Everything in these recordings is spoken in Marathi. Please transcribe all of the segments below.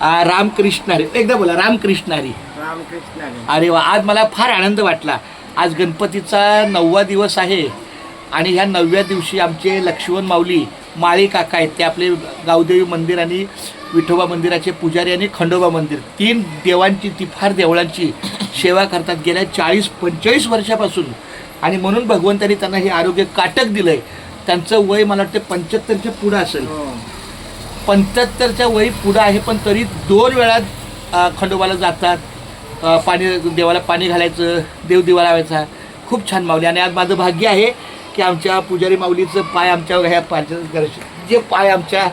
रामकृष्णारी. एकदा बोला रामकृष्णारी. रामकृष्ण अरे वा आज मला फार आनंद वाटला. आज गणपतीचा नववा दिवस आहे आणि ह्या नवव्या दिवशी आमचे लक्ष्मण माऊली माळी काका आहेत ते आपले गावदेवी मंदिर आणि विठोबा मंदिराचे पुजारी आणि खंडोबा मंदिर. तीन देवांची ती फार देवळांची सेवा करतात. गेल्या चाळीस पंचेचाळीस वर्षापासून. आणि म्हणून भगवंतांनी त्यांना हे आरोग्य काटक दिलंय. त्यांचं वय मला वाटतं पंच्याहत्तरच्या पुढं असेल. हो. पंच्याहत्तरच्या वयी पुढं आहे पण तरी दोन वेळा खंडोबाला जातात. पाणी देवाला पाणी घालायचं देव दिवा लावायचा. खूप छान माऊली. आणि आज माझं भाग्य आहे की आमच्या पुजारी माऊलीचं पाय आमच्या ह्या पाच जे पाय आमच्या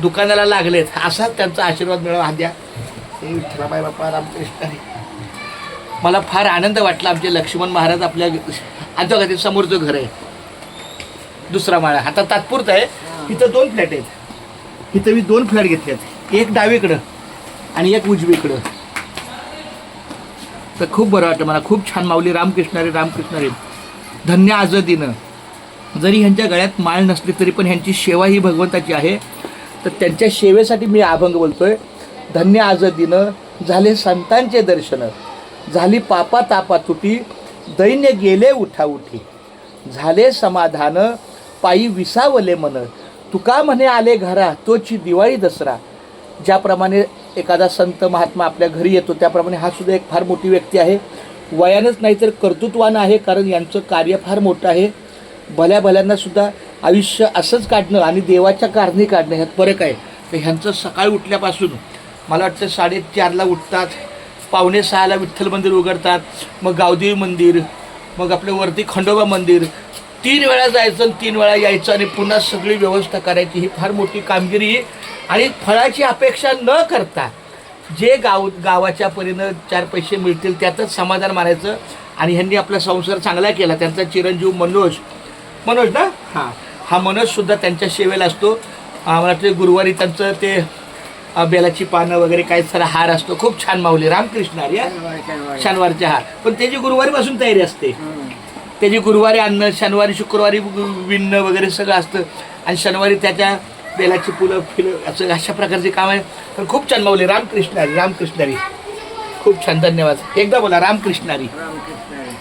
दुकानाला लागलेत असाच त्यांचा आशीर्वाद मिळावा हा द्या. हे विठ्ठलाबाई बाप्पा रामकृष्ण. मला फार आनंद वाटला आमचे लक्ष्मण महाराज आपल्या घरी समोरचं घर आहे दुसरा माळा. आता तात्पुरतं आहे. इथं दोन फ्लॅट आहेत. इथं मी दोन फ्लॅट घेतल्यात एक डावीकडं आणि एक उजवीकडं तर खूप बरं वाटतं मला. खूप छान माऊली रामकृष्ण रे. धन्य आजदीनं. जरी ह्यांच्या गळ्यात माळ नसली तरी पण ह्यांची सेवा ही भगवंताची आहे. तर त्यांच्या सेवेसाठी मी अभंग बोलतोय. धन्य आजदीनं. झाले संतांचे दर्शन. झाली पापा तापा तुटी. दैन्य गेले उठा उठी. झाले समाधान. पायी विसावले मन. तुका म्हणे आले घरा तोची दिवाळी दसरा. ज्याप्रमाणे एखादा संत महात्मा आपल्या घरी येतो त्याप्रमाणे हा सुद्धा एक फार मोठी व्यक्ती आहे. वयानंच नाही तर कर्तृत्वानं आहे कारण यांचं कार्य फार मोठं आहे. भल्या भल्यांना सुद्धा आयुष्य असंच काढणं आणि देवाच्या कारणी काढणं ह्यात फरक आहे. तर ह्यांचं सकाळी उठल्यापासून मला वाटतं साडेचारला उठतात पावणे सहाला विठ्ठल मंदिर उघडतात मग गावदेवी मंदिर मग आपलं वरती खंडोबा मंदिर तीन वेळा जायचं आणि तीन वेळा यायचं आणि पुन्हा सगळी व्यवस्था करायची ही फार मोठी कामगिरी आणि फळाची अपेक्षा न करता जे गाव गावाच्या परीनं चार पैसे मिळतील त्यातच समाधान मानायचं. आणि ह्यांनी आपला संसार चांगला केला. त्यांचा चिरंजीव मनोज. मनोज ना? हां. हा मनोजसुद्धा त्यांच्या सेवेला असतो. मला वाटतं गुरुवारी त्यांचं ते बेलाची पानं वगैरे काय सारा हार असतो. खूप छान माऊली. रामकृष्ण शनिवारी शनिवारचे हार. पण त्याची गुरुवारीपासून तयारी असते. त्याची गुरुवारी अन्न शनिवारी शुक्रवारी विणणं वगैरे सगळं असतं. आणि शनिवारी त्याच्या बेलाची फुलं फिलं असं अशा प्रकारचे काम आहे. पण खूप छान मावले रामकृष्णारी रामकृष्णारी खूप छान धन्यवाद. एकदा बोला रामकृष्णारी रामकृष्ण